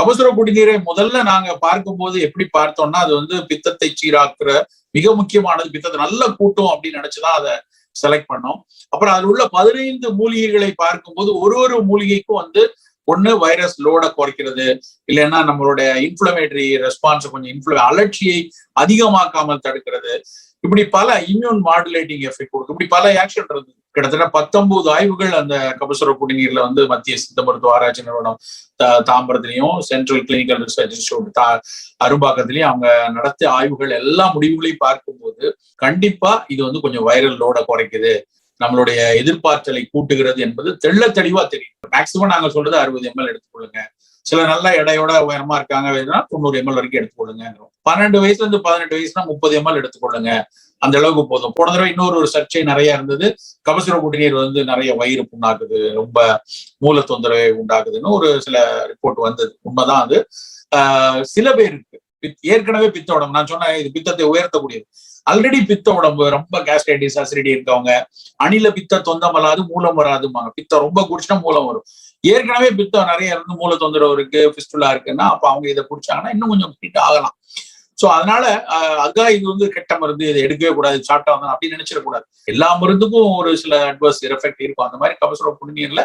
கபசுர குடிநீரை முதல்ல நாங்க பார்க்கும்போது எப்படி பார்த்தோம்னா அது வந்து பித்தத்தை சீராக்குற மிக முக்கியமானது பித்தத்தை நல்ல கூட்டம் அப்படின்னு நினைச்சுதான் அதை செலக்ட் பண்ணோம். அப்புறம் அதில் உள்ள பதினைந்து மூலிகைகளை பார்க்கும்போது ஒரு ஒரு மூலிகைக்கும் வந்து ஒண்ணு வைரஸ் லோட குறைக்கிறது இல்லைன்னா நம்மளுடைய இன்ஃபிளமேட்டரி ரெஸ்பான்ஸ் கொஞ்சம் இன்ஃபுள அலர்ச்சியை அதிகமாக்காமல் தடுக்கிறது. இப்படி பல இம்யூன் மாடுலேட்டிங் எஃபெக்ட் கொடுக்கும். இப்படி பல ஆக்ஷன் இருந்தது கிட்டத்தட்ட பத்தொன்பது ஆய்வுகள் அந்த கபசுர குடிநீர்ல வந்து மத்திய சித்த மருத்துவ ஆராய்ச்சி நிறுவனம் தாம்பரத்திலையும் சென்ட்ரல் கிளினிக்கல் ரிசர்ச் இன்ஸ்டியூட் தா அரும்பாக்கத்திலையும் அவங்க நடத்திய ஆய்வுகள் எல்லா முடிவுகளையும் பார்க்கும்போது கண்டிப்பா இது வந்து கொஞ்சம் வைரல் லோட குறைக்குது. நம்மளுடைய எதிர்பார்த்தலை கூட்டுகிறது என்பது தெள்ள தெளிவா தெரியும். மேக்சிமம் நாங்க சொல்றது அறுபது எம்எல் எடுத்துக்கொள்ளுங்க. சில நல்ல எடையோட உயரமா இருக்காங்க தொண்ணூறு எம்எல் வரைக்கும் எடுத்துக்கொள்ளுங்க பன்னெண்டு வயசுல இருந்து பதினெட்டு வயசுனா முப்பது எம்எல் எடுத்துக்கொள்ளுங்க. அந்த அளவுக்கு போதும். போன தடவை இன்னொரு ஒரு சர்ச்சை நிறைய இருந்தது. கபசுர குடிநீர் வந்து நிறைய வயிறு புண்ணாக்குது ரொம்ப மூல தொந்தரவை உண்டாக்குதுன்னு ஒரு சில ரிப்போர்ட் வந்தது. உண்மைதான் அது. சில பேருக்கு ஏற்கனவே பித்த உடம்பு. நான் சொன்னேன் இது பித்தத்தை உயர்த்தக்கூடியது. ஆல்ரெடி பித்த உடம்பு ரொம்ப கேஸ்டைட்டிஸ் அசிடிட்டி இருக்கவங்க. அணில பித்த தொந்தம் வராது மூலம் வராதுமாங்க பித்தம் ரொம்ப குடிச்சுனா மூலம் வரும். ஏற்கனவே பித்தம் நிறைய இருந்து மூல தொந்தரவு இருக்கு பிஸ்டுலா இருக்குன்னா அப்ப அவங்க இதை குடிச்சாங்கன்னா இன்னும் கொஞ்சம் ஹீட் ஆகலாம். சோ அதனால அதுதான் இது வந்து கெட்ட மருந்து இதை எடுக்கவே கூடாது சாப்பிட்டா வந்து அப்படின்னு நினைச்சிடக்கூடாது எல்லா மருந்துக்கும் ஒரு சில அட்வர்ஸ் எஃபெக்ட் இருக்கும். அந்த மாதிரி கபசுர புண்ணியர்ல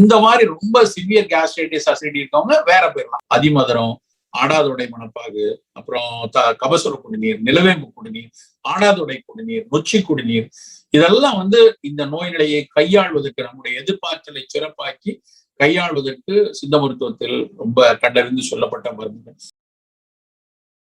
இந்த மாதிரி ரொம்ப சிவியர் கேஸ்ட்ரைட்டிஸ் அசிடிட்டி இருக்கவங்க வேற போயிடலாம். அதிமதுரம் ஆடாதுடை மணப்பாகு அப்புறம் த கபசுர குடிநீர் நிலவேம்பு குடிநீர் ஆடாதுடை குடிநீர் நொச்சி குடிநீர். இதெல்லாம் வந்து இந்த நோய் நிலையை கையாள்வதற்கு நம்முடைய எதிர்பார்த்தலை சிறப்பாக்கி கையாள்வதற்கு சித்த மருத்துவத்தில் ரொம்ப கண்டறிந்து சொல்லப்பட்ட மருந்துகள்